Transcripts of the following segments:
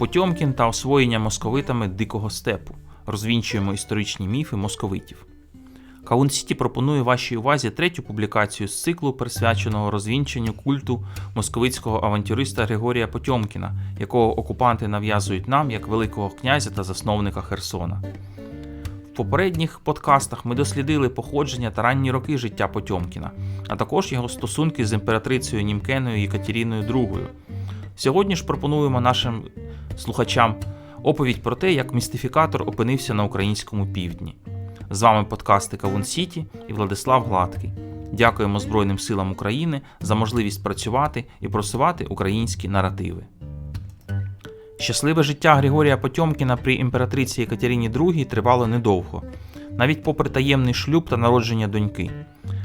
Потьомкін та освоєння московитами дикого степу. Розвінчуємо історичні міфи московитів. Каун Сіті пропонує вашій увазі третю публікацію з циклу, присвяченого розвінченню культу московицького авантюриста Григорія Потьомкіна, якого окупанти нав'язують нам як Великого князя та засновника Херсона. В попередніх подкастах ми дослідили походження та ранні роки життя Потьомкіна, а також його стосунки з імператрицею Німкеною Єкатеріною II. Сьогодні ж пропонуємо нашим слухачам оповідь про те, як містифікатор опинився на українському півдні. З вами подкасти Кавун Сіті і Владислав Гладкий. Дякуємо Збройним силам України за можливість працювати і просувати українські наративи. Щасливе життя Григорія Потьомкіна при імператриці Екатерині II тривало недовго, навіть попри таємний шлюб та народження доньки.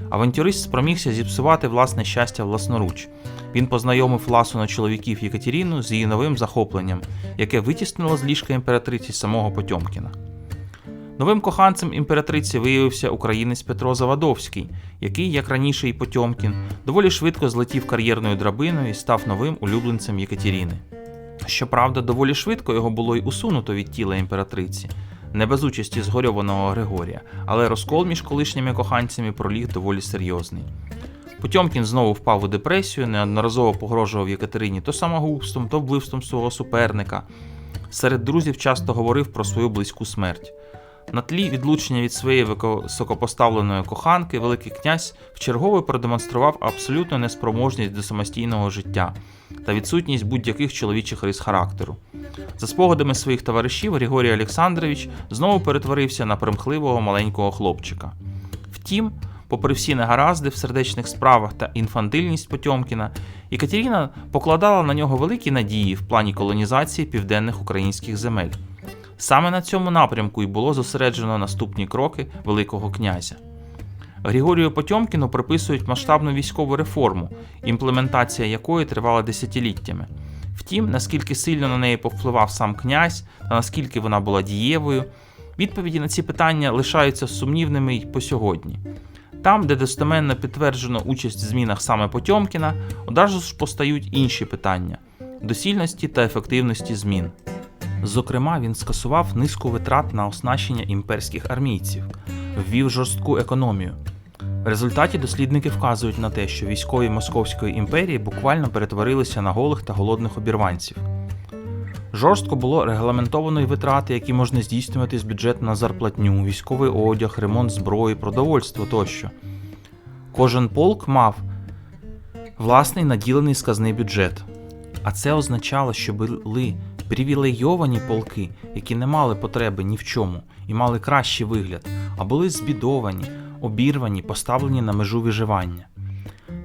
Авантюрист спромігся зіпсувати власне щастя власноруч. Він познайомив власну чоловіків Єкатеріну з її новим захопленням, яке витіснило з ліжка імператриці самого Потьомкіна. Новим коханцем імператриці виявився українець Петро Завадовський, який, як раніше і Потьомкін, доволі швидко злетів кар'єрною драбиною і став новим улюбленцем Єкатеріни. Щоправда, доволі швидко його було й усунуто від тіла імператриці, не без участі згорьованого Григорія, але розкол між колишніми коханцями проліг доволі серйозний. Потьомкін знову впав у депресію, неодноразово погрожував Єкатерині то самогубством, то вбивством свого суперника. Серед друзів часто говорив про свою близьку смерть. На тлі відлучення від своєї високопоставленої коханки, Великий князь вчергове продемонстрував абсолютну неспроможність до самостійного життя та відсутність будь-яких чоловічих рис характеру. За спогадами своїх товаришів, Григорій Олександрович знову перетворився на примхливого маленького хлопчика. Втім, попри всі негаразди в сердечних справах та інфантильність Потьомкіна, Екатерина покладала на нього великі надії в плані колонізації південних українських земель. Саме на цьому напрямку і було зосереджено наступні кроки Великого князя. Григорію Потьомкіну приписують масштабну військову реформу, імплементація якої тривала десятиліттями. Втім, наскільки сильно на неї повпливав сам князь та наскільки вона була дієвою, відповіді на ці питання лишаються сумнівними й по сьогодні. Там, де достеменно підтверджено участь в змінах саме Потьомкіна, одразу ж постають інші питання доцільності та ефективності змін. Зокрема, він скасував низку витрат на оснащення імперських армійців, ввів жорстку економію. В результаті дослідники вказують на те, що військові Московської імперії буквально перетворилися на голих та голодних обірванців. Жорстко було регламентовано й витрати, які можна здійснювати з бюджету на зарплатню, військовий одяг, ремонт зброї, продовольство тощо. Кожен полк мав власний наділений сказний бюджет. А це означало, що були привілейовані полки, які не мали потреби ні в чому і мали кращий вигляд, а були збідовані, обірвані, поставлені на межу виживання.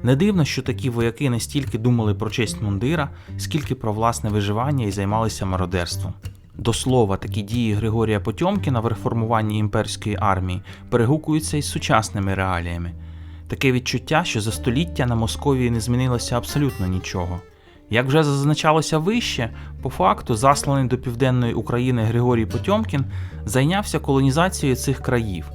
Не дивно, що такі вояки не стільки думали про честь мундира, скільки про власне виживання і займалися мародерством. До слова, такі дії Григорія Потьомкіна в реформуванні імперської армії перегукуються із сучасними реаліями. Таке відчуття, що за століття на Московії не змінилося абсолютно нічого. Як вже зазначалося вище, по факту засланий до південної України Григорій Потьомкін зайнявся колонізацією цих країв.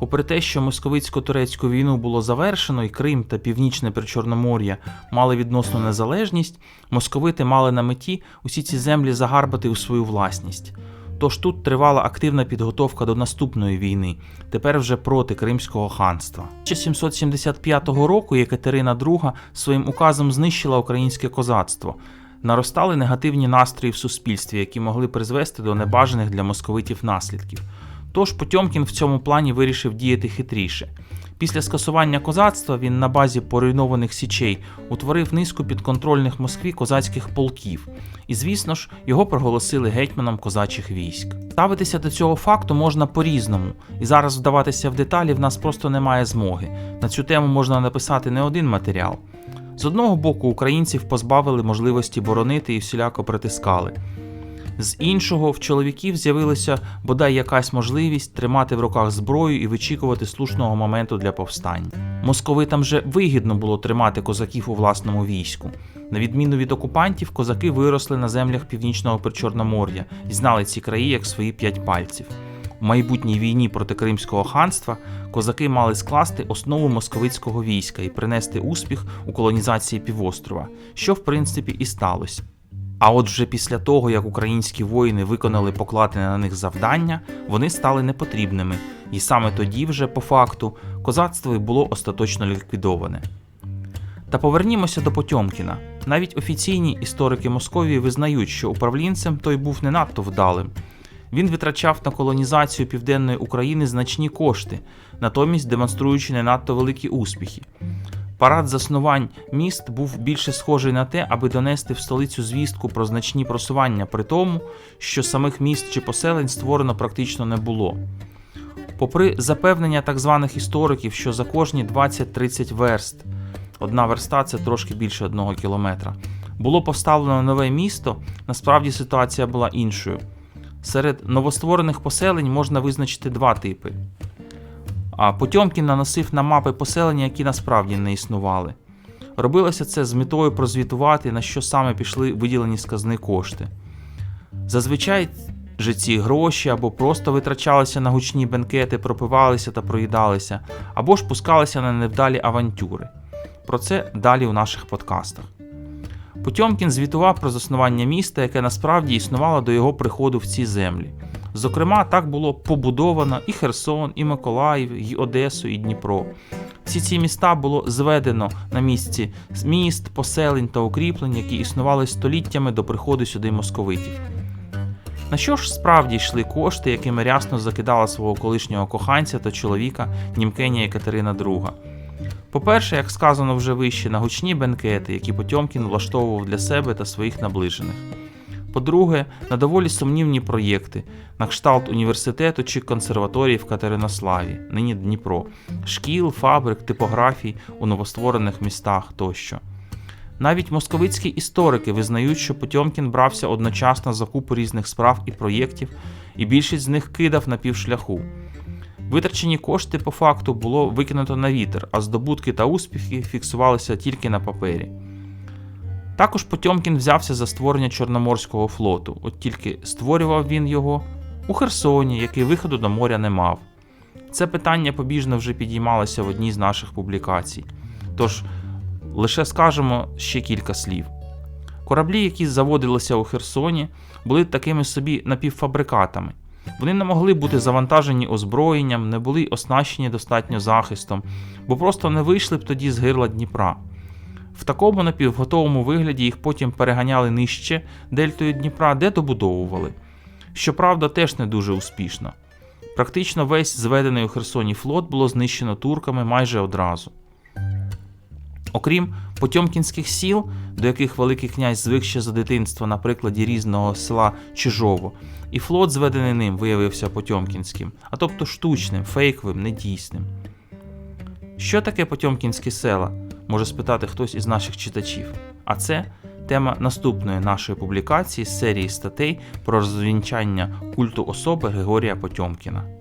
Попри те, що московицько-турецьку війну було завершено, і Крим та Північне Причорномор'я мали відносну незалежність, московити мали на меті усі ці землі загарбати у свою власність. Тож тут тривала активна підготовка до наступної війни, тепер вже проти Кримського ханства. 1775 року Єкатерина II своїм указом знищила українське козацтво. Наростали негативні настрої в суспільстві, які могли призвести до небажаних для московитів наслідків. Тож Потьомкін в цьому плані вирішив діяти хитріше. Після скасування козацтва він на базі поруйнованих січей утворив низку підконтрольних Москві козацьких полків, і, звісно ж, його проголосили гетьманом козачих військ. Ставитися до цього факту можна по-різному, і зараз вдаватися в деталі в нас просто немає змоги. На цю тему можна написати не один матеріал. З одного боку, українців позбавили можливості боронити і всіляко притискали. З іншого, в чоловіків з'явилася бодай якась можливість тримати в руках зброю і вичікувати слушного моменту для повстань. Московитам же вигідно було тримати козаків у власному війську. На відміну від окупантів, козаки виросли на землях північного Причорномор'я і знали ці краї як свої п'ять пальців. У майбутній війні проти Кримського ханства козаки мали скласти основу московицького війська і принести успіх у колонізації півострова, що в принципі і сталося. А от вже після того, як українські воїни виконали покладене на них завдання, вони стали непотрібними, і саме тоді, вже по факту, козацтво було остаточно ліквідоване. Та повернімося до Потьомкіна. Навіть офіційні історики Московії визнають, що управлінцем той був не надто вдалим. Він витрачав на колонізацію південної України значні кошти, натомість демонструючи не надто великі успіхи. Парад заснувань міст був більше схожий на те, аби донести в столицю звістку про значні просування, при тому, що самих міст чи поселень створено практично не було. Попри запевнення так званих істориків, що за кожні 20-30 верст, одна верста це трошки більше одного кілометра, було поставлено нове місто, насправді ситуація була іншою. Серед новостворених поселень можна визначити два типи. А Потьомкін наносив на мапи поселення, які насправді не існували. Робилося це з метою прозвітувати, на що саме пішли виділені з казни кошти. Зазвичай же ці гроші або просто витрачалися на гучні бенкети, пропивалися та проїдалися, або ж пускалися на невдалі авантюри. Про це далі у наших подкастах. Потьомкін звітував про заснування міста, яке насправді існувало до його приходу в ці землі. Зокрема, так було побудовано і Херсон, і Миколаїв, і Одесу, і Дніпро. Всі ці міста було зведено на місці міст, поселень та укріплень, які існували століттями до приходу сюди московитів. На що ж справді йшли кошти, якими рясно закидала свого колишнього коханця та чоловіка Німкенія Катерина II? По-перше, як сказано вже вище, на гучні бенкети, які Потьомкін влаштовував для себе та своїх наближених. По-друге, на доволі сумнівні проєкти, на кшталт університету чи консерваторії в Катеринославі, нині Дніпро, шкіл, фабрик, типографій у новостворених містах тощо. Навіть московицькі історики визнають, що Потьомкін брався одночасно за купу різних справ і проєктів, і більшість з них кидав на півшляху. Витрачені кошти по факту було викинуто на вітер, а здобутки та успіхи фіксувалися тільки на папері. Також Потьомкін взявся за створення Чорноморського флоту, от тільки створював він його у Херсоні, який виходу до моря не мав. Це питання побіжно вже підіймалося в одній з наших публікацій. Тож лише скажемо ще кілька слів. Кораблі, які заводилися у Херсоні, були такими собі напівфабрикатами. Вони не могли бути завантажені озброєнням, не були оснащені достатньо захистом, бо просто не вийшли б тоді з гирла Дніпра. В такому напівготовому вигляді їх потім переганяли нижче дельтою Дніпра, де добудовували. Щоправда, теж не дуже успішно. Практично весь зведений у Херсоні флот було знищено турками майже одразу. Окрім Потьомкінських сіл, до яких Великий князь звик ще за дитинства на прикладі різного села Чижово, і флот, зведений ним, виявився Потьомкінським, а тобто штучним, фейковим, недійсним. Що таке Потьомкінські села? Може спитати хтось із наших читачів. А це тема наступної нашої публікації з серії статей про розвінчання культу особи Григорія Потьомкіна.